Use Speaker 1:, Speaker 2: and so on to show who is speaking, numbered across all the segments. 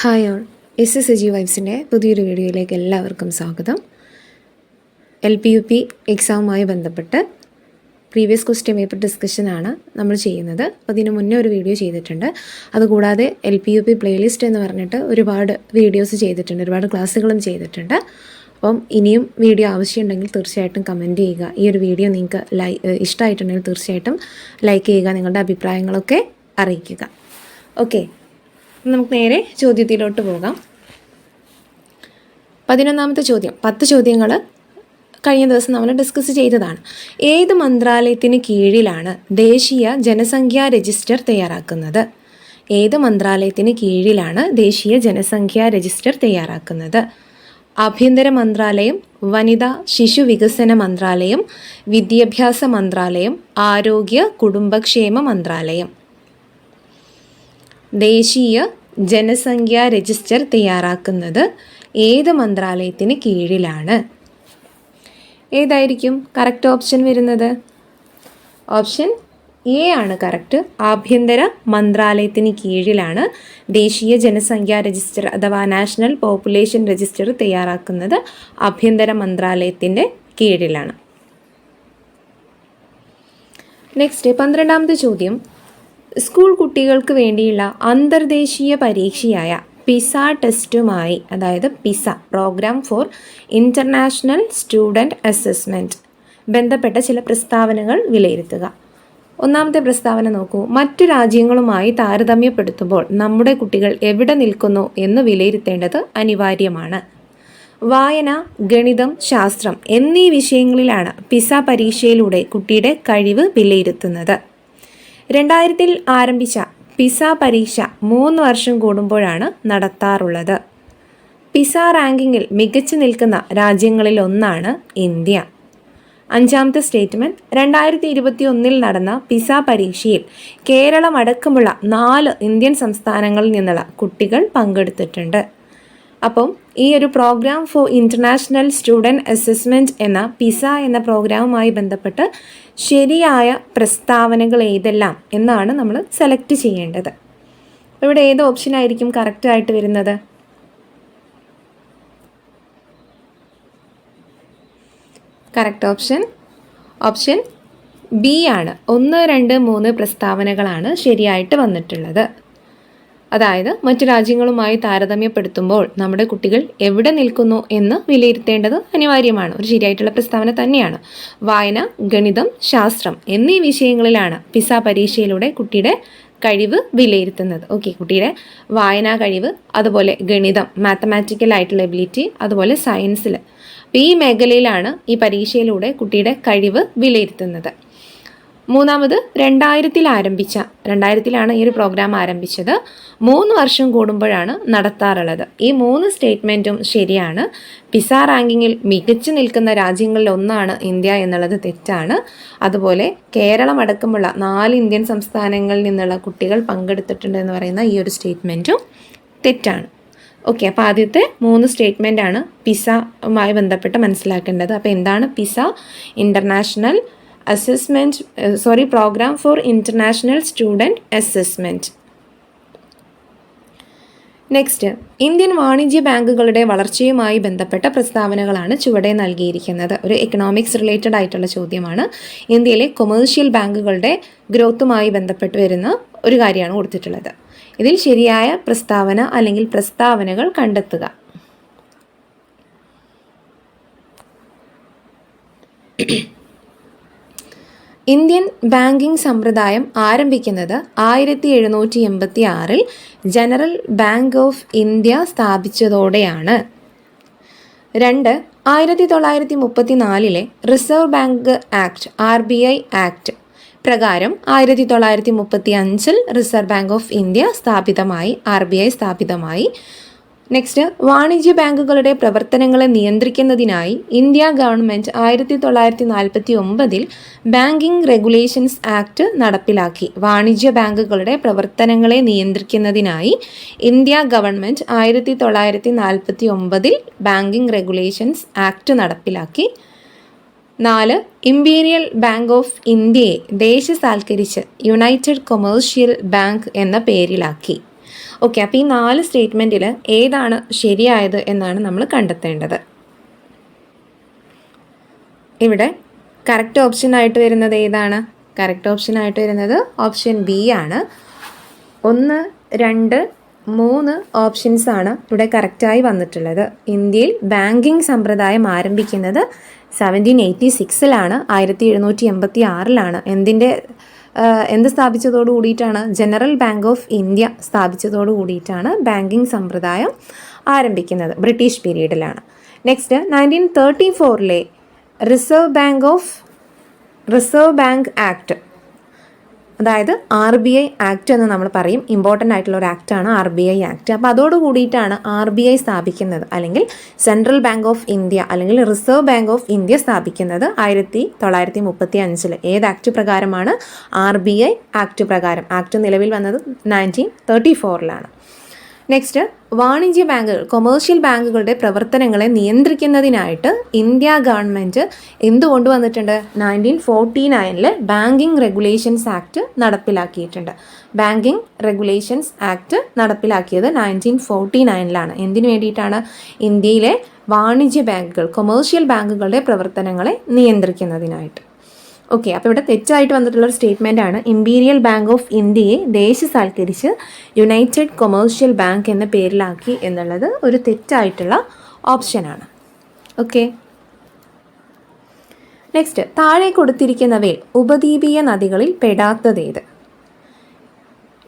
Speaker 1: Hi all S S AG വൈബ്സിൻ്റെ പുതിയൊരു വീഡിയോയിലേക്ക് എല്ലാവർക്കും സ്വാഗതം എൽ പി യു പി എക്സാമുമായി ബന്ധപ്പെട്ട് പ്രീവിയസ് ക്വസ്റ്റ്യൻ പേപ്പർ ഡിസ്കഷനാണ് നമ്മൾ ചെയ്യുന്നത് അതിന് മുന്നേ ഒരു വീഡിയോ ചെയ്തിട്ടുണ്ട് അതുകൂടാതെ L P U P playlist എന്ന് പറഞ്ഞിട്ട് ഒരുപാട് വീഡിയോസ് ചെയ്തിട്ടുണ്ട് ഒരുപാട് ക്ലാസ്സുകളും ചെയ്തിട്ടുണ്ട് അപ്പം ഇനിയും വീഡിയോ ആവശ്യമുണ്ടെങ്കിൽ തീർച്ചയായിട്ടും കമൻറ്റ് ചെയ്യുക ഈ ഒരു വീഡിയോ നിങ്ങൾക്ക് ലൈ ഇഷ്ടമായിട്ടുണ്ടെങ്കിൽ തീർച്ചയായിട്ടും ലൈക്ക് ചെയ്യുക നിങ്ങളുടെ അഭിപ്രായങ്ങളൊക്കെ അറിയിക്കുക ഓക്കെ നമുക്ക് നേരെ ചോദ്യത്തിലോട്ട് പോകാം പതിനൊന്നാമത്തെ ചോദ്യം പത്ത് ചോദ്യങ്ങൾ കഴിഞ്ഞ ദിവസം നമ്മൾ ഡിസ്കസ് ചെയ്തതാണ് ഏത് മന്ത്രാലയത്തിന് കീഴിലാണ് ദേശീയ ജനസംഖ്യാ രജിസ്റ്റർ തയ്യാറാക്കുന്നത് ഏത് മന്ത്രാലയത്തിന് കീഴിലാണ് ദേശീയ ജനസംഖ്യാ രജിസ്റ്റർ തയ്യാറാക്കുന്നത് ആഭ്യന്തര മന്ത്രാലയം വനിതാ ശിശു വികസന മന്ത്രാലയം വിദ്യാഭ്യാസ മന്ത്രാലയം ആരോഗ്യ കുടുംബക്ഷേമ മന്ത്രാലയം ദേശീയ ജനസംഖ്യാ രജിസ്റ്റർ തയ്യാറാക്കുന്നത് ഏത് മന്ത്രാലയത്തിന് കീഴിലാണ് ഏതായിരിക്കും കറക്റ്റ് ഓപ്ഷൻ വരുന്നത് ഓപ്ഷൻ എ ആണ് കറക്റ്റ് ആഭ്യന്തര മന്ത്രാലയത്തിന് കീഴിലാണ് ദേശീയ ജനസംഖ്യാ രജിസ്റ്റർ അഥവാ നാഷണൽ പോപ്പുലേഷൻ രജിസ്റ്റർ തയ്യാറാക്കുന്നത് ആഭ്യന്തര മന്ത്രാലയത്തിൻ്റെ കീഴിലാണ് നെക്സ്റ്റ് പന്ത്രണ്ടാമത്തെ ചോദ്യം സ്കൂൾ കുട്ടികൾക്ക് വേണ്ടിയുള്ള അന്തർദേശീയ പരീക്ഷയായ പിസ ടെസ്റ്റുമായി അതായത് PISA programme for international student assessment ബന്ധപ്പെട്ട ചില പ്രസ്താവനകൾ വിലയിരുത്തുക ഒന്നാമത്തെ പ്രസ്താവന നോക്കൂ മറ്റു രാജ്യങ്ങളുമായി താരതമ്യപ്പെടുത്തുമ്പോൾ നമ്മുടെ കുട്ടികൾ എവിടെ നിൽക്കുന്നു എന്ന് വിലയിരുത്തേണ്ടത് അനിവാര്യമാണ് വായന ഗണിതം ശാസ്ത്രം എന്നീ വിഷയങ്ങളിലാണ് പിസ പരീക്ഷയിലൂടെ കുട്ടിയുടെ കഴിവ് വിലയിരുത്തുന്നത് രണ്ടായിരത്തിൽ ആരംഭിച്ച പിസ പരീക്ഷ മൂന്ന് വർഷം കൂടുമ്പോഴാണ് നടത്താറുള്ളത് പിസ റാങ്കിങ്ങിൽ മികച്ചു നിൽക്കുന്ന രാജ്യങ്ങളിൽ ഒന്നാണ് ഇന്ത്യ അഞ്ചാമത്തെ സ്റ്റേറ്റ്മെന്റ് രണ്ടായിരത്തി ഇരുപത്തി ഒന്നിൽ നടന്ന പിസ പരീക്ഷയിൽ കേരളമടക്കമുള്ള നാല് ഇന്ത്യൻ സംസ്ഥാനങ്ങളിൽ നിന്നുള്ള കുട്ടികൾ പങ്കെടുത്തിട്ടുണ്ട് അപ്പം ഈ ഒരു programme for international student assessment എന്ന പിസ എന്ന പ്രോഗ്രാമുമായി ബന്ധപ്പെട്ട് ശരിയായ പ്രസ്താവനകൾ ഏതെല്ലാം എന്നാണ് നമ്മൾ സെലക്ട് ചെയ്യേണ്ടത് ഇവിടെ ഏത് ഓപ്ഷനായിരിക്കും കറക്റ്റായിട്ട് വരുന്നത് കറക്റ്റ് ഓപ്ഷൻ ഓപ്ഷൻ ബി ആണ് ഒന്ന് രണ്ട് മൂന്ന് പ്രസ്താവനകളാണ് ശരിയായിട്ട് വന്നിട്ടുള്ളത് അതായത് മറ്റു രാജ്യങ്ങളുമായി താരതമ്യപ്പെടുത്തുമ്പോൾ നമ്മുടെ കുട്ടികൾ എവിടെ നിൽക്കുന്നു എന്ന് വിലയിരുത്തേണ്ടത് അനിവാര്യമാണ് ഒരു ശരിയായിട്ടുള്ള പ്രസ്താവന തന്നെയാണ് വായന ഗണിതം ശാസ്ത്രം എന്നീ വിഷയങ്ങളിലാണ് പിസ പരീക്ഷയിലൂടെ കുട്ടിയുടെ കഴിവ് വിലയിരുത്തുന്നത് ഓക്കെ കുട്ടിയുടെ വായനാ കഴിവ് അതുപോലെ ഗണിതം മാത്തമാറ്റിക്കൽ ആയിട്ടുള്ള എബിലിറ്റി അതുപോലെ സയൻസിൽ അപ്പോൾ ഈ മേഖലയിലാണ് ഈ പരീക്ഷയിലൂടെ കുട്ടിയുടെ കഴിവ് വിലയിരുത്തുന്നത് മൂന്നാമത് രണ്ടായിരത്തിൽ ആരംഭിച്ച രണ്ടായിരത്തിലാണ് ഈ ഒരു പ്രോഗ്രാം ആരംഭിച്ചത് മൂന്ന് വർഷം കൂടുമ്പോഴാണ് നടത്താറുള്ളത് ഈ മൂന്ന് സ്റ്റേറ്റ്മെൻറ്റും ശരിയാണ് പിസ റാങ്കിങ്ങിൽ മികച്ചു നിൽക്കുന്ന രാജ്യങ്ങളിൽ ഒന്നാണ് ഇന്ത്യ എന്നുള്ളത് തെറ്റാണ് അതുപോലെ കേരളം അടക്കമുള്ള നാല് ഇന്ത്യൻ സംസ്ഥാനങ്ങളിൽ നിന്നുള്ള കുട്ടികൾ പങ്കെടുത്തിട്ടുണ്ട് എന്ന് പറയുന്ന ഈ ഒരു സ്റ്റേറ്റ്മെൻറ്റും തെറ്റാണ് ഓക്കെ അപ്പോൾ ആദ്യത്തെ മൂന്ന് സ്റ്റേറ്റ്മെൻ്റ് ആണ് പിസയുമായി ബന്ധപ്പെട്ട് മനസ്സിലാക്കേണ്ടത് അപ്പോൾ എന്താണ് PISA international assessment sorry programme for international student assessment next Indian വാണിജ്യ ബാങ്കുകളുടെ വളർച്ചയുമായി ബന്ധപ്പെട്ട പ്രസ്താവനകളാണ് ചുവടെ നൽകിയിരിക്കുന്നത് ഒരു എക്കണോമിക്സ് റിലേറ്റഡ് ആയിട്ടുള്ള ചോദ്യമാണ് ഇന്ത്യയിലെ കൊമേഴ്ഷ്യൽ ബാങ്കുകളുടെ ഗ്രോത്തുമായി ബന്ധപ്പെട്ട് വരുന്ന ഒരു കാര്യമാണ് കൊടുത്തിട്ടുള്ളത് ഇതിൽ ശരിയായ പ്രസ്താവന അല്ലെങ്കിൽ പ്രസ്താവനകൾ കണ്ടെത്തുക Yeah. ഇന്ത്യൻ ബാങ്കിംഗ് സമ്പ്രദായം ആരംഭിക്കുന്നത് ആയിരത്തി എഴുന്നൂറ്റി എൺപത്തി ആറിൽ ജനറൽ ബാങ്ക് ഓഫ് ഇന്ത്യ സ്ഥാപിച്ചതോടെയാണ് രണ്ട് ആയിരത്തി തൊള്ളായിരത്തി മുപ്പത്തി നാലിലെ reserve bank act R B I act പ്രകാരം ആയിരത്തി തൊള്ളായിരത്തി മുപ്പത്തി അഞ്ചിൽ റിസർവ് ബാങ്ക് ഓഫ് ഇന്ത്യ സ്ഥാപിതമായി ആർ ബി ഐ സ്ഥാപിതമായി നെക്സ്റ്റ് വാണിജ്യ ബാങ്കുകളുടെ പ്രവർത്തനങ്ങളെ നിയന്ത്രിക്കുന്നതിനായി ഇന്ത്യ ഗവൺമെൻറ് ആയിരത്തി തൊള്ളായിരത്തി നാൽപ്പത്തി ഒമ്പതിൽ ബാങ്കിംഗ് റെഗുലേഷൻസ് ആക്ട് നടപ്പിലാക്കി വാണിജ്യ ബാങ്കുകളുടെ പ്രവർത്തനങ്ങളെ നിയന്ത്രിക്കുന്നതിനായി ഇന്ത്യ ഗവൺമെൻറ് ആയിരത്തി തൊള്ളായിരത്തി നാൽപ്പത്തി ഒമ്പതിൽ ബാങ്കിംഗ് റെഗുലേഷൻസ് ആക്ട് നടപ്പിലാക്കി നാല് ഇമ്പീരിയൽ ബാങ്ക് ഓഫ് ഇന്ത്യയെ ദേശസാൽക്കരിച്ച് യുണൈറ്റഡ് കൊമേഴ്ഷ്യൽ ബാങ്ക് എന്ന പേരിലാക്കി ഓക്കെ അപ്പോൾ ഈ നാല് സ്റ്റേറ്റ്മെൻറ്റിൽ ഏതാണ് ശരിയായത് എന്നാണ് നമ്മൾ കണ്ടെത്തേണ്ടത് ഇവിടെ കറക്റ്റ് ആയിട്ട് വരുന്നത് ഏതാണ് കറക്റ്റ് ആയിട്ട് വരുന്നത് ഓപ്ഷൻ ബി ആണ് ഒന്ന് രണ്ട് മൂന്ന് ഓപ്ഷൻസ് ആണ് ഇവിടെ കറക്റ്റായി വന്നിട്ടുള്ളത് ഇന്ത്യയിൽ ബാങ്കിങ് സമ്പ്രദായം ആരംഭിക്കുന്നത് സെവൻറ്റീൻ എയ്റ്റി സിക്സിലാണ് ആയിരത്തി എഴുന്നൂറ്റി എൺപത്തി ആറിലാണ് എന്തിൻ്റെ എന്ത് സ്ഥാപിച്ചതോടു കൂടിയിട്ടാണ് ജനറൽ ബാങ്ക് ഓഫ് ഇന്ത്യ സ്ഥാപിച്ചതോടു കൂടിയിട്ടാണ് ബാങ്കിങ് സമ്പ്രദായം ആരംഭിക്കുന്നത് ബ്രിട്ടീഷ് പീരീഡിലാണ് നെക്സ്റ്റ് നയൻറ്റീൻ തേർട്ടി ഫോറിലെ reserve bank of reserve bank act അതായത് ആർ ബി ഐ ആക്ട് എന്ന് നമ്മൾ പറയും ഇമ്പോർട്ടൻ്റ് ആയിട്ടുള്ള ഒരു ആക്റ്റാണ് ആർ ബി ഐ ആക്ട് അപ്പോൾ അതോട് കൂടിയിട്ടാണ് ആർ ബി ഐ സ്ഥാപിക്കുന്നത് അല്ലെങ്കിൽ സെൻട്രൽ ബാങ്ക് ഓഫ് ഇന്ത്യ അല്ലെങ്കിൽ റിസർവ് ബാങ്ക് ഓഫ് ഇന്ത്യ സ്ഥാപിക്കുന്നത് ആയിരത്തി തൊള്ളായിരത്തി മുപ്പത്തി അഞ്ചിൽ ഏത് ആക്ട് പ്രകാരമാണ് ആർ ബി ഐ ആക്ട് പ്രകാരം ആക്ട് നിലവിൽ വന്നത് നയൻറ്റീൻ തേർട്ടി ഫോറിലാണ് നെക്സ്റ്റ് വാണിജ്യ ബാങ്കുകൾ കൊമേഴ്ഷ്യൽ ബാങ്കുകളുടെ പ്രവർത്തനങ്ങളെ നിയന്ത്രിക്കുന്നതിനായിട്ട് ഇന്ത്യ ഗവൺമെൻറ് എന്ത് കൊണ്ടുവന്നിട്ടുണ്ട് നയൻറ്റീൻ ഫോർട്ടി നയനിൽ ബാങ്കിങ് റെഗുലേഷൻസ് ആക്ട് നടപ്പിലാക്കിയിട്ടുണ്ട് ബാങ്കിങ് റെഗുലേഷൻസ് ആക്ട് നടപ്പിലാക്കിയത് നയൻറ്റീൻ ഫോർട്ടി നയനിലാണ് എന്തിനു വേണ്ടിയിട്ടാണ് ഇന്ത്യയിലെ വാണിജ്യ ബാങ്കുകൾ കൊമേഴ്ഷ്യൽ ബാങ്കുകളുടെ പ്രവർത്തനങ്ങളെ നിയന്ത്രിക്കുന്നതിനായിട്ട് ഓക്കെ അപ്പോൾ ഇവിടെ തെറ്റായിട്ട് വന്നിട്ടുള്ള ഒരു സ്റ്റേറ്റ്മെൻ്റ് ആണ് ഇമ്പീരിയൽ ബാങ്ക് ഓഫ് ഇന്ത്യയെ ദേശസാൽക്കരിച്ച് യുണൈറ്റഡ് കൊമേഴ്ഷ്യൽ ബാങ്ക് എന്ന പേരിലാക്കി എന്നുള്ളത് ഒരു തെറ്റായിട്ടുള്ള ഓപ്ഷനാണ് ഓക്കെ നെക്സ്റ്റ് താഴെ കൊടുത്തിരിക്കുന്നവയിൽ ഉപദ്വീപീയ നദികളിൽ പെടാത്തതേത്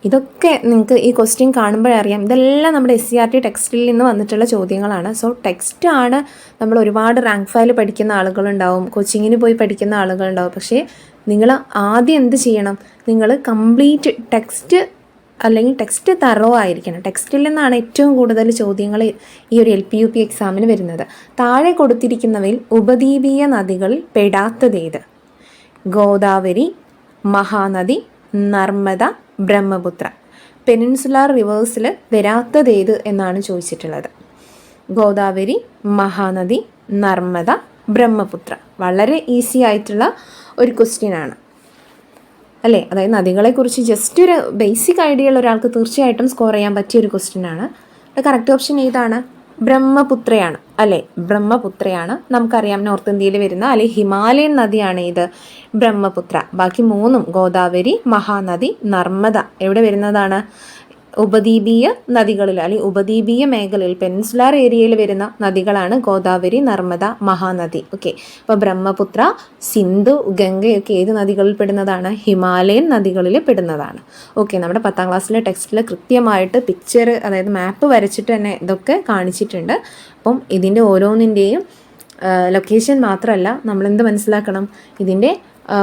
Speaker 1: ഇതൊക്കെ നിങ്ങൾക്ക് ഈ ക്വസ്റ്റ്യൻ കാണുമ്പോഴറിയാം ഇതെല്ലാം നമ്മുടെ എസ് സി ആർ ടി ടെക്സ്റ്റിൽ നിന്ന് വന്നിട്ടുള്ള ചോദ്യങ്ങളാണ് സോ ടെക്സ്റ്റാണ് നമ്മൾ ഒരുപാട് റാങ്ക് ഫയൽ പഠിക്കുന്ന ആളുകളുണ്ടാവും കോച്ചിങ്ങിന് പോയി പഠിക്കുന്ന ആളുകളുണ്ടാവും പക്ഷേ നിങ്ങൾ ആദ്യം എന്ത് ചെയ്യണം നിങ്ങൾ കംപ്ലീറ്റ് ടെക്സ്റ്റ് അല്ലെങ്കിൽ ടെക്സ്റ്റ് തറോ ആയിരിക്കണം ടെക്സ്റ്റിൽ നിന്നാണ് ഏറ്റവും കൂടുതൽ ചോദ്യങ്ങൾ ഈ ഒരു എൽ പി യു പി എക്സാമിന് വരുന്നത് താഴെ കൊടുത്തിരിക്കുന്നവയിൽ ഉപദ്വീപീയ നദികളിൽ പെടാത്തതേത് ഗോദാവരി മഹാനദി നർമ്മദ ബ്രഹ്മപുത്ര പെനിൻസുലാർ റിവേഴ്സിൽ വരാത്തതേത് എന്നാണ് ചോദിച്ചിട്ടുള്ളത് ഗോദാവരി മഹാനദി നർമ്മദ ബ്രഹ്മപുത്ര വളരെ ഈസി ആയിട്ടുള്ള ഒരു ക്വസ്റ്റ്യൻ ആണ് അല്ലേ അതായത് നദികളെക്കുറിച്ച് ജസ്റ്റ് ഒരു ബേസിക് ഐഡിയ ഉള്ള ഒരാൾക്ക് തീർച്ചയായിട്ടും സ്കോർ ചെയ്യാൻ പറ്റിയ ഒരു ക്വസ്റ്റ്യനാണ് കറക്റ്റ് ഓപ്ഷൻ ഏതാണ് ബ്രഹ്മപുത്രയാണ് അല്ലെ ബ്രഹ്മപുത്രയാണ് നമുക്കറിയാം നോർത്ത് ഇന്ത്യയിൽ വരുന്ന അല്ലെ ഹിമാലയൻ നദിയാണ് ഇത് ബ്രഹ്മപുത്ര ബാക്കി മൂന്നും ഗോദാവരി മഹാനദി നർമ്മദ എവിടെ വരുന്നതാണ് ഉപദ്വീപീയ നദികളിൽ അല്ലെങ്കിൽ ഉപദ്വീപീയ മേഖലയിൽ പെൻസുലാർ ഏരിയയിൽ വരുന്ന നദികളാണ് ഗോദാവരി നർമ്മദ മഹാനദി ഓക്കെ അപ്പോൾ ബ്രഹ്മപുത്ര സിന്ധു ഗംഗയൊക്കെ ഏത് നദികളിൽ പെടുന്നതാണ് ഹിമാലയൻ നദികളിൽ പെടുന്നതാണ് ഓക്കെ നമ്മുടെ പത്താം ക്ലാസ്സിലെ ടെക്സ്റ്റിൽ കൃത്യമായിട്ട് പിക്ചർ അതായത് മാപ്പ് വരച്ചിട്ട് തന്നെ ഇതൊക്കെ കാണിച്ചിട്ടുണ്ട് അപ്പം ഇതിൻ്റെ ഓരോന്നിൻ്റെയും ലൊക്കേഷൻ മാത്രമല്ല നമ്മളെന്ത് മനസ്സിലാക്കണം ഇതിൻ്റെ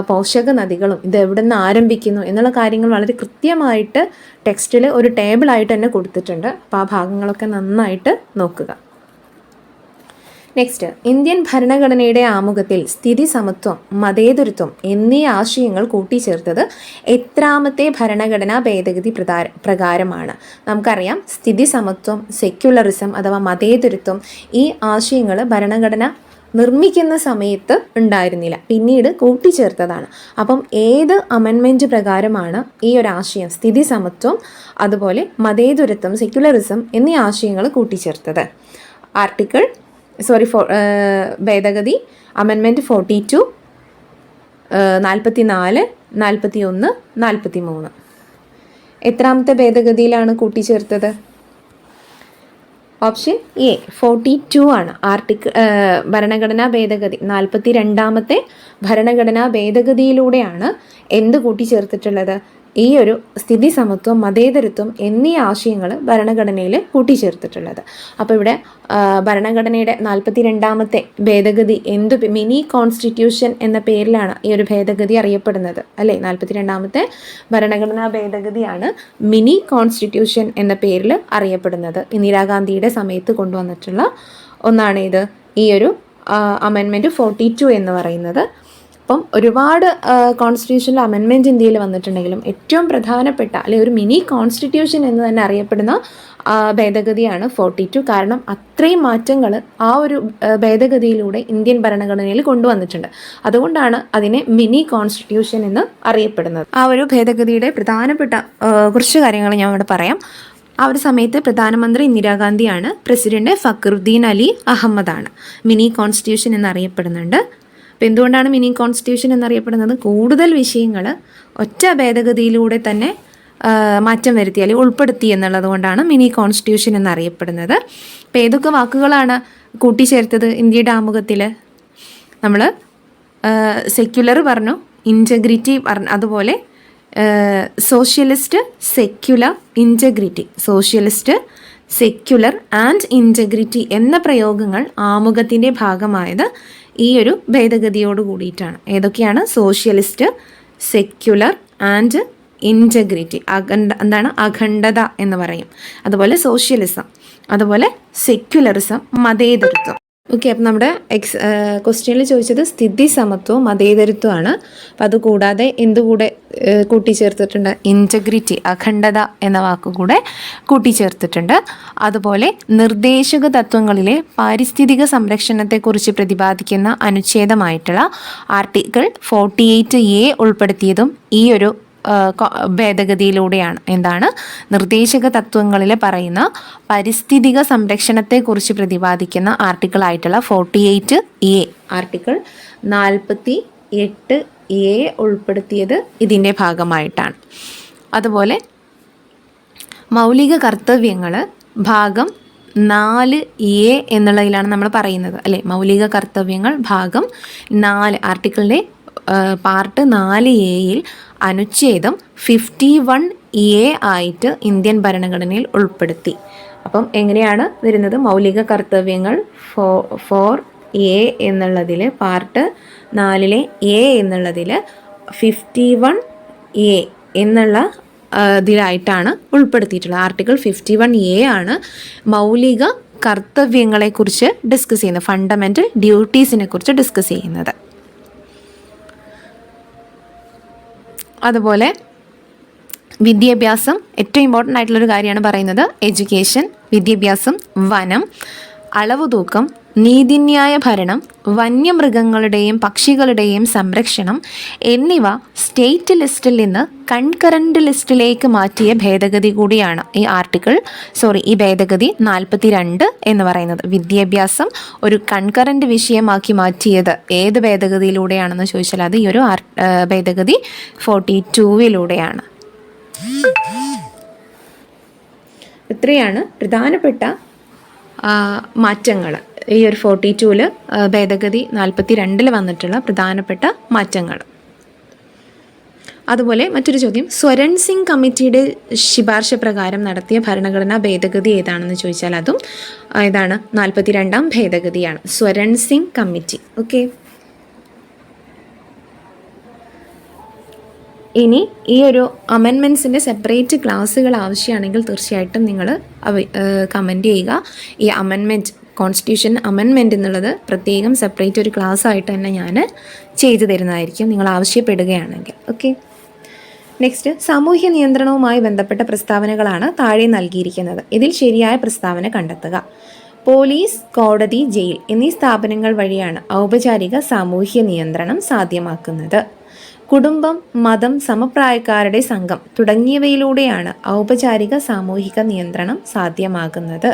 Speaker 1: പോഷക നദികളും ഇത് എവിടെ നിന്ന് ആരംഭിക്കുന്നു എന്നുള്ള കാര്യങ്ങൾ വളരെ കൃത്യമായിട്ട് ടെക്സ്റ്റിൽ ഒരു ടേബിളായിട്ട് തന്നെ കൊടുത്തിട്ടുണ്ട് അപ്പോൾ ആ ഭാഗങ്ങളൊക്കെ നന്നായിട്ട് നോക്കുക നെക്സ്റ്റ് ഇന്ത്യൻ ഭരണഘടനയുടെ ആമുഖത്തിൽ സ്ഥിതി സമത്വം മതേതരത്വം എന്നീ ആശയങ്ങൾ കൂട്ടിച്ചേർത്തത് എത്രാമത്തെ ഭരണഘടനാ ഭേദഗതി പ്രകാരമാണ് നമുക്കറിയാം സ്ഥിതി സമത്വം സെക്യുലറിസം അഥവാ മതേതരത്വം ഈ ആശയങ്ങൾ ഭരണഘടന നിർമ്മിക്കുന്ന സമയത്ത് ഉണ്ടായിരുന്നില്ല പിന്നീട് കൂട്ടിച്ചേർത്തതാണ് അപ്പം ഏത് അമെൻമെൻറ്റ് പ്രകാരമാണ് ഈ ഒരു ആശയം സ്ഥിതി സമത്വം അതുപോലെ മതേതുരത്വം സെക്യുലറിസം എന്നീ ആശയങ്ങൾ കൂട്ടിച്ചേർത്തത് ആർട്ടിക്കിൾ സോറി ഫോ ഭേദഗതി അമെൻമെൻറ്റ് ഫോർട്ടി ടു നാൽപ്പത്തി നാല് നാൽപ്പത്തി ഒന്ന് നാൽപ്പത്തി മൂന്ന് എത്രാമത്തെ ഭേദഗതിയിലാണ് കൂട്ടിച്ചേർത്തത് ഓപ്ഷൻ എ ഫോർട്ടി ടു ആണ് ആർട്ടിക്കിൾ ഭരണഘടനാ ഭേദഗതി നാൽപ്പത്തി രണ്ടാമത്തെ ഭരണഘടനാ ഭേദഗതിയിലൂടെയാണ് എന്ത് കൂട്ടിച്ചേർത്തിട്ടുള്ളത് ഈ ഒരു സ്ഥിതി സമത്വം മതേതരത്വം എന്നീ ആശയങ്ങൾ ഭരണഘടനയിൽ കൂട്ടിച്ചേർത്തിട്ടുള്ളത് അപ്പോൾ ഇവിടെ ഭരണഘടനയുടെ നാൽപ്പത്തി രണ്ടാമത്തെ ഭേദഗതി എന്ത് മിനി കോൺസ്റ്റിറ്റ്യൂഷൻ എന്ന പേരിലാണ് ഈ ഒരു ഭേദഗതി അറിയപ്പെടുന്നത് അല്ലേ നാൽപ്പത്തി രണ്ടാമത്തെ ഭരണഘടനാ ഭേദഗതിയാണ് മിനി കോൺസ്റ്റിറ്റ്യൂഷൻ എന്ന പേരിൽ അറിയപ്പെടുന്നത് ഇന്ദിരാഗാന്ധിയുടെ സമയത്ത് കൊണ്ടുവന്നിട്ടുള്ള ഒന്നാണ് ഇത് ഈ ഒരു അമെൻമെൻറ്റ് ഫോർട്ടി ടു എന്ന് പറയുന്നത് അപ്പം ഒരുപാട് കോൺസ്റ്റിറ്റ്യൂഷനിൽ അമെൻമെൻറ്റ് ഇന്ത്യയിൽ വന്നിട്ടുണ്ടെങ്കിലും ഏറ്റവും പ്രധാനപ്പെട്ട അല്ലെങ്കിൽ ഒരു മിനി കോൺസ്റ്റിറ്റ്യൂഷൻ എന്ന് തന്നെ അറിയപ്പെടുന്ന ഭേദഗതിയാണ് ഫോർട്ടി ടു കാരണം അത്രയും മാറ്റങ്ങൾ ആ ഒരു ഭേദഗതിയിലൂടെ ഇന്ത്യൻ ഭരണഘടനയിൽ കൊണ്ടുവന്നിട്ടുണ്ട് അതുകൊണ്ടാണ് അതിനെ മിനി കോൺസ്റ്റിറ്റ്യൂഷൻ എന്ന് അറിയപ്പെടുന്നത് ആ ഒരു ഭേദഗതിയുടെ പ്രധാനപ്പെട്ട കുറച്ച് കാര്യങ്ങൾ ഞാൻ ഇവിടെ പറയാം ആ ഒരു സമയത്ത് പ്രധാനമന്ത്രി ഇന്ദിരാഗാന്ധിയാണ് പ്രസിഡന്റ് ഫക്രുദ്ദീൻ അലി അഹമ്മദാണ് മിനി കോൺസ്റ്റിറ്റ്യൂഷൻ എന്നറിയപ്പെടുന്നുണ്ട് അപ്പോൾ എന്തുകൊണ്ടാണ് മിനി കോൺസ്റ്റിറ്റ്യൂഷൻ എന്നറിയപ്പെടുന്നത് കൂടുതൽ വിഷയങ്ങൾ ഒറ്റ ഭേദഗതിയിലൂടെ തന്നെ മാറ്റം വരുത്തി അല്ലെങ്കിൽ ഉൾപ്പെടുത്തി എന്നുള്ളത് കൊണ്ടാണ് മിനി കോൺസ്റ്റിറ്റ്യൂഷൻ എന്നറിയപ്പെടുന്നത് അപ്പോൾ ഏതൊക്കെ വാക്കുകളാണ് കൂട്ടിച്ചേർത്തത് ഇന്ത്യയുടെ ആമുഖത്തിൽ നമ്മൾ സെക്യുലർ പറഞ്ഞു ഇൻറ്റഗ്രിറ്റി പറഞ്ഞു അതുപോലെ socialist secular integrity socialist secular and integrity എന്ന പ്രയോഗങ്ങൾ ആമുഖത്തിൻ്റെ ഭാഗമായത് ഈ ഒരു ഭേദഗതിയോട് കൂടിയിട്ടാണ് ഏതൊക്കെയാണ് സോഷ്യലിസ്റ്റ് സെക്യുലർ ആൻഡ് ഇൻറ്റഗ്രിറ്റി അഖണ്ഡ എന്താണ് അഖണ്ഡത എന്ന് പറയും അതുപോലെ സോഷ്യലിസം അതുപോലെ സെക്യുലറിസം മതേതൃത്വം ഓക്കെ അപ്പം നമ്മുടെ എക്സ് ക്വസ്റ്റ്യനിൽ ചോദിച്ചത് സ്ഥിതി സമത്വവും മതേതരത്വമാണ് അപ്പം അത് കൂടാതെ എന്തുകൂടെ കൂട്ടിച്ചേർത്തിട്ടുണ്ട് ഇൻറ്റഗ്രിറ്റി അഖണ്ഡത എന്ന വാക്കുകൂടെ കൂട്ടിച്ചേർത്തിട്ടുണ്ട് അതുപോലെ നിർദ്ദേശക തത്വങ്ങളിലെ പാരിസ്ഥിതിക സംരക്ഷണത്തെക്കുറിച്ച് പ്രതിപാദിക്കുന്ന അനുച്ഛേദമായിട്ടുള്ള ആർട്ടിക്കിൾ ഫോർട്ടി എയ്റ്റ് എ ഉൾപ്പെടുത്തിയതും ഈ ഒരു ഭേദഗതിയിലൂടെയാണ് എന്താണ് നിർദ്ദേശക തത്വങ്ങളിൽ പറയുന്ന പരിസ്ഥിതിക സംരക്ഷണത്തെക്കുറിച്ച് പ്രതിപാദിക്കുന്ന ആയിട്ടുള്ള ഫോർട്ടി എയ്റ്റ് എ ആർട്ടിക്കിൾ നാൽപ്പത്തി എട്ട് എ ഉൾപ്പെടുത്തിയത് ഇതിൻ്റെ ഭാഗമായിട്ടാണ് അതുപോലെ മൗലിക കർത്തവ്യങ്ങൾ ഭാഗം നാല് എ എന്നുള്ളതിലാണ് നമ്മൾ പറയുന്നത് അല്ലേ മൗലിക കർത്തവ്യങ്ങൾ ഭാഗം നാല് ആർട്ടിക്കിളിൻ്റെ പാർട്ട് നാല് എയിൽ അനുച്ഛേദം ഫിഫ്റ്റി വൺ എ ആയിട്ട് ഇന്ത്യൻ ഭരണഘടനയിൽ ഉൾപ്പെടുത്തി അപ്പം എങ്ങനെയാണ് വരുന്നത് മൗലിക കർത്തവ്യങ്ങൾ ഫോ ഫോർ എ എന്നുള്ളതിൽ പാർട്ട് നാലിലെ എ എന്നുള്ളതിൽ ഫിഫ്റ്റി വൺ എ എന്നുള്ള ഇതിലായിട്ടാണ് ഉൾപ്പെടുത്തിയിട്ടുള്ളത് ആർട്ടിക്കിൾ ഫിഫ്റ്റി വൺ എ ആണ് മൗലിക കർത്തവ്യങ്ങളെക്കുറിച്ച് ഡിസ്കസ് ചെയ്യുന്നത് ഫണ്ടമെൻ്റൽ ഡ്യൂട്ടീസിനെ കുറിച്ച് ഡിസ്കസ് ചെയ്യുന്നത് അതുപോലെ വിദ്യാഭ്യാസം ഏറ്റവും ഇമ്പോർട്ടൻ്റ് ആയിട്ടുള്ളൊരു കാര്യമാണ് പറയുന്നത് എഡ്യൂക്കേഷൻ വിദ്യാഭ്യാസം വനം അളവ് തൂക്കം നീതിന്യായ ഭരണം വന്യമൃഗങ്ങളുടെയും പക്ഷികളുടെയും സംരക്ഷണം എന്നിവ സ്റ്റേറ്റ് ലിസ്റ്റിൽ നിന്ന് കൺകറൻറ്റ് ലിസ്റ്റിലേക്ക് മാറ്റിയ ഭേദഗതി കൂടിയാണ് ഈ ആർട്ടിക്കിൾ സോറി ഈ ഭേദഗതി രണ്ട് എന്ന് പറയുന്നത് വിദ്യാഭ്യാസം ഒരു കൺകറൻറ്റ് വിഷയമാക്കി മാറ്റിയത് ഏത് ഭേദഗതിയിലൂടെയാണെന്ന് ചോദിച്ചാൽ അത് ഈ ഒരു ആർ ഭേദഗതി ഫോർട്ടി ടൂവിലൂടെയാണ് ഇത്രയാണ് പ്രധാനപ്പെട്ട മാറ്റങ്ങൾ ഈ ഒരു ഫോർട്ടി ടൂവിൽ ഭേദഗതി നാൽപ്പത്തി രണ്ടിൽ വന്നിട്ടുള്ള പ്രധാനപ്പെട്ട മാറ്റങ്ങൾ അതുപോലെ മറ്റൊരു ചോദ്യം സ്വരൺ സിംഗ് കമ്മിറ്റിയുടെ ശിപാർശ പ്രകാരം നടത്തിയ ഭരണഘടനാ ഭേദഗതി ഏതാണെന്ന് ചോദിച്ചാൽ അതും ഇതാണ് നാൽപ്പത്തി രണ്ടാം ഭേദഗതിയാണ് സ്വരൺ സിംഗ് കമ്മിറ്റി ഓക്കെ ഇനി ഈ ഒരു അമെൻമെൻസിൻ്റെ സെപ്പറേറ്റ് ക്ലാസ്സുകൾ ആവശ്യമാണെങ്കിൽ തീർച്ചയായിട്ടും നിങ്ങൾ കമൻറ്റ് ചെയ്യുക ഈ അമെൻമെൻറ്റ് കോൺസ്റ്റിറ്റ്യൂഷൻ അമെൻമെൻ്റ് എന്നുള്ളത് പ്രത്യേകം സെപ്പറേറ്റ് ഒരു ക്ലാസ് ആയിട്ട് തന്നെ ഞാൻ ചെയ്തു തരുന്നതായിരിക്കും നിങ്ങൾ ആവശ്യപ്പെടുകയാണെങ്കിൽ ഓക്കെ നെക്സ്റ്റ് സാമൂഹ്യ നിയന്ത്രണവുമായി ബന്ധപ്പെട്ട പ്രസ്താവനകളാണ് താഴെ നൽകിയിരിക്കുന്നത് ഇതിൽ ശരിയായ പ്രസ്താവന കണ്ടെത്തുക പോലീസ് കോടതി ജയിൽ എന്നീ സ്ഥാപനങ്ങൾ വഴിയാണ് ഔപചാരിക സാമൂഹ്യ നിയന്ത്രണം സാധ്യമാക്കുന്നത് കുടുംബം മതം സമപ്രായക്കാരുടെ സംഘം തുടങ്ങിയവയിലൂടെയാണ് ഔപചാരിക സാമൂഹിക നിയന്ത്രണം സാധ്യമാകുന്നത്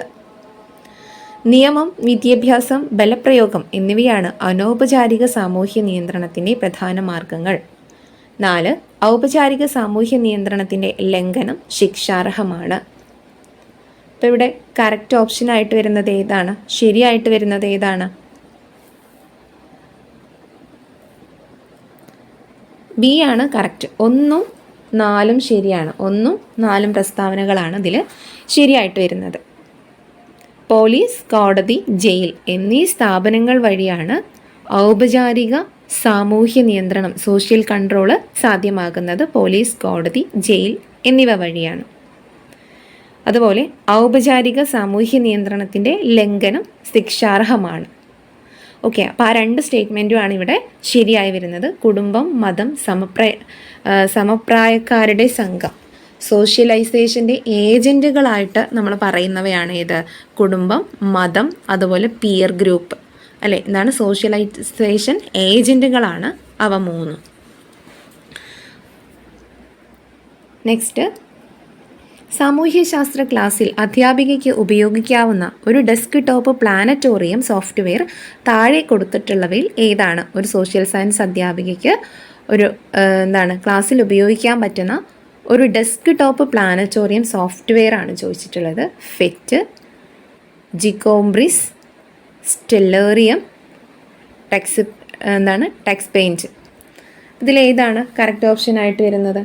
Speaker 1: നിയമം വിദ്യാഭ്യാസം ബലപ്രയോഗം എന്നിവയാണ് അനൗപചാരിക സാമൂഹ്യ നിയന്ത്രണത്തിൻ്റെ പ്രധാന മാർഗങ്ങൾ നാല് ഔപചാരിക സാമൂഹ്യ നിയന്ത്രണത്തിൻ്റെ ലംഘനം ശിക്ഷാർഹമാണ് ഇപ്പോൾ ഇവിടെ കറക്റ്റ് ഓപ്ഷനായിട്ട് വരുന്നത് ഏതാണ് ശരിയായിട്ട് വരുന്നത് ഏതാണ് ബി ആണ് കറക്റ്റ് ഒന്നും നാലും ശരിയാണ് ഒന്നും നാലും പ്രസ്താവനകളാണ് ഇതിൽ ശരിയായിട്ട് വരുന്നത് പോലീസ് കോടതി ജയിൽ എന്നീ സ്ഥാപനങ്ങൾ വഴിയാണ് ഔപചാരിക സാമൂഹ്യ നിയന്ത്രണം സോഷ്യൽ കൺട്രോൾ സാധ്യമാകുന്നത് പോലീസ് കോടതി ജയിൽ എന്നിവ വഴിയാണ് അതുപോലെ ഔപചാരിക സാമൂഹ്യ നിയന്ത്രണത്തിൻ്റെ ലംഘനം ശിക്ഷാർഹമാണ് ഓക്കെ അപ്പോൾ ആ രണ്ട് സ്റ്റേറ്റ്മെൻറ്റുമാണ് ഇവിടെ ശരിയായി വരുന്നത് കുടുംബം മതം സമപ്രായ സമപ്രായക്കാരുടെ സംഘം സോഷ്യലൈസേഷൻ്റെ ഏജൻറ്റുകളായിട്ട് നമ്മൾ പറയുന്നവയാണ് ഇത് കുടുംബം മതം അതുപോലെ പിയർ ഗ്രൂപ്പ് അല്ലേ എന്താണ് സോഷ്യലൈസേഷൻ ഏജൻറ്റുകളാണ് അവ മൂന്നും നെക്സ്റ്റ് സാമൂഹ്യശാസ്ത്ര ക്ലാസ്സിൽ അധ്യാപികയ്ക്ക് ഉപയോഗിക്കാവുന്ന ഒരു ഡെസ്ക് ടോപ്പ് പ്ലാനറ്റോറിയം സോഫ്റ്റ്വെയർ താഴെ കൊടുത്തിട്ടുള്ളവയിൽ ഏതാണ് ഒരു സോഷ്യൽ സയൻസ് അധ്യാപികയ്ക്ക് ഒരു എന്താണ് ക്ലാസ്സിൽ ഉപയോഗിക്കാൻ പറ്റുന്ന ഒരു ഡെസ്ക് ടോപ്പ് പ്ലാനറ്റോറിയം സോഫ്റ്റ്വെയർ ആണ് ചോദിച്ചിട്ടുള്ളത് ഫെറ്റ് ജിക്കോംബ്രിസ് സ്റ്റെല്ലേറിയം ടെക്സ് എന്താണ് ടെക്സ് പെയിൻറ്റ് ഇതിലേതാണ് കറക്റ്റ് ഓപ്ഷൻ ആയിട്ട് വരുന്നത്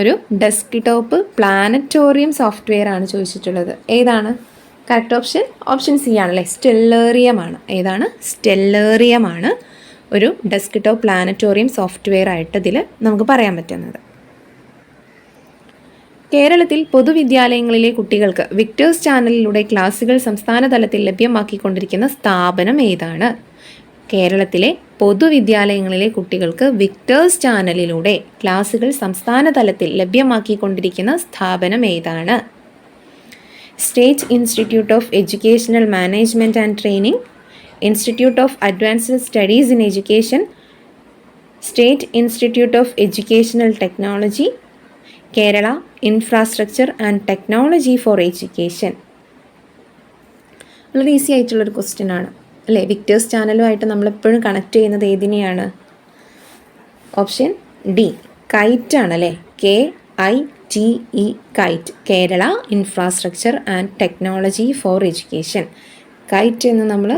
Speaker 1: ഒരു ഡെസ്ക് ടോപ്പ് പ്ലാനറ്റോറിയം സോഫ്റ്റ്വെയർ ആണ് ചോദിച്ചിട്ടുള്ളത് ഏതാണ് കറക്റ്റ് ഓപ്ഷൻ ഓപ്ഷൻ സി ആണല്ലേ സ്റ്റെല്ലേറിയമാണ് ഏതാണ് സ്റ്റെല്ലേറിയമാണ് ഒരു ഡെസ്ക് ടോപ്പ് പ്ലാനറ്റോറിയം സോഫ്റ്റ്വെയർ ആയിട്ട് ഇതിൽ നമുക്ക് പറയാൻ പറ്റുന്നത് കേരളത്തിൽ പൊതുവിദ്യാലയങ്ങളിലെ കുട്ടികൾക്ക് വിക്ടേഴ്സ് ചാനലിലൂടെ ക്ലാസുകൾ സംസ്ഥാന തലത്തിൽ ലഭ്യമാക്കിക്കൊണ്ടിരിക്കുന്ന സ്ഥാപനം ഏതാണ് കേരളത്തിലെ പൊതുവിദ്യാലയങ്ങളിലെ കുട്ടികൾക്ക് വിക്ടേഴ്സ് ചാനലിലൂടെ ക്ലാസുകൾ സംസ്ഥാന തലത്തിൽ ലഭ്യമാക്കിക്കൊണ്ടിരിക്കുന്ന സ്ഥാപനം ഏതാണ് state institute of educational management and training institute of advanced studies in education state institute of educational technology Kerala infrastructure and technology for education വളരെ ഈസി ആയിട്ടുള്ളൊരു ക്വസ്റ്റ്യൻ ആണ് അല്ലേ വിക്ടേഴ്സ് ചാനലുമായിട്ട് നമ്മളെപ്പോഴും കണക്ട് ചെയ്യുന്നത് ഏതിനെയാണ് ഓപ്ഷൻ ഡി കൈറ്റ് ആണല്ലേ K I T E KITE Kerala infrastructure and technology for education KITE എന്ന് നമ്മൾ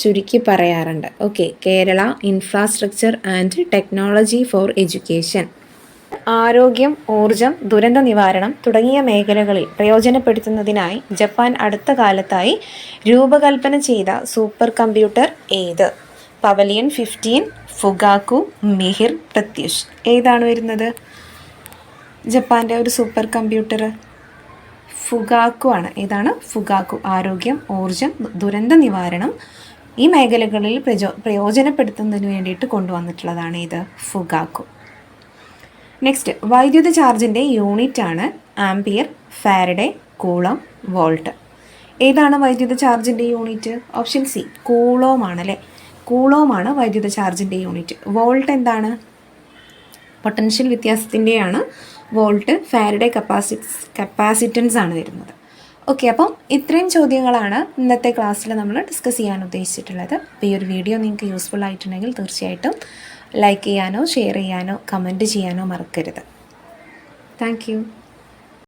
Speaker 1: ചുരുക്കി പറയാറുണ്ട് okay Kerala infrastructure and technology for education ആരോഗ്യം ഊർജം ദുരന്ത നിവാരണം തുടങ്ങിയ മേഖലകളിൽ പ്രയോജനപ്പെടുത്തുന്നതിനായി ജപ്പാൻ അടുത്ത കാലത്തായി രൂപകൽപ്പന ചെയ്ത സൂപ്പർ കമ്പ്യൂട്ടർ ഏത് Pavilion fifteen Fugaku Mihir Pratyush ഏതാണ് വരുന്നത് ജപ്പാൻ്റെ ഒരു സൂപ്പർ കമ്പ്യൂട്ടർ ഫുഗാക്കു ആണ് ഏതാണ് ഫുഗാക്കു ആരോഗ്യം ഊർജം ദുരന്ത നിവാരണം ഈ മേഖലകളിൽ പ്രചോ പ്രയോജനപ്പെടുത്തുന്നതിന് വേണ്ടിയിട്ട് കൊണ്ടുവന്നിട്ടുള്ളതാണ് ഇത് ഫുഗാക്കു നെക്സ്റ്റ് വൈദ്യുത ചാർജിൻ്റെ ആണ് ആംപിയർ ഫാരഡേ കൂളം വോൾട്ട് ഏതാണ് വൈദ്യുത ചാർജിൻ്റെ യൂണിറ്റ് ഓപ്ഷൻ സി കൂളോം ആണല്ലേ കൂളോമാണ് വൈദ്യുത ചാർജിൻ്റെ യൂണിറ്റ് വോൾട്ട് എന്താണ് പൊട്ടൻഷ്യൽ വ്യത്യാസത്തിൻ്റെയാണ് വോൾട്ട് ഫാരഡേ കപ്പാസിറ്റ് കപ്പാസിറ്റൻസ് ആണ് വരുന്നത് ഓക്കെ അപ്പം ഇത്രയും ചോദ്യങ്ങളാണ് ഇന്നത്തെ ക്ലാസ്സിൽ നമ്മൾ ഡിസ്കസ് ചെയ്യാൻ ഉദ്ദേശിച്ചിട്ടുള്ളത് അപ്പോൾ ഈ ഒരു വീഡിയോ നിങ്ങൾക്ക് യൂസ്ഫുൾ ആയിട്ടുണ്ടെങ്കിൽ തീർച്ചയായിട്ടും ലൈക്ക് ചെയ്യാനോ ഷെയർ ചെയ്യാനോ കമൻറ്റ് ചെയ്യാനോ മറക്കരുത് താങ്ക്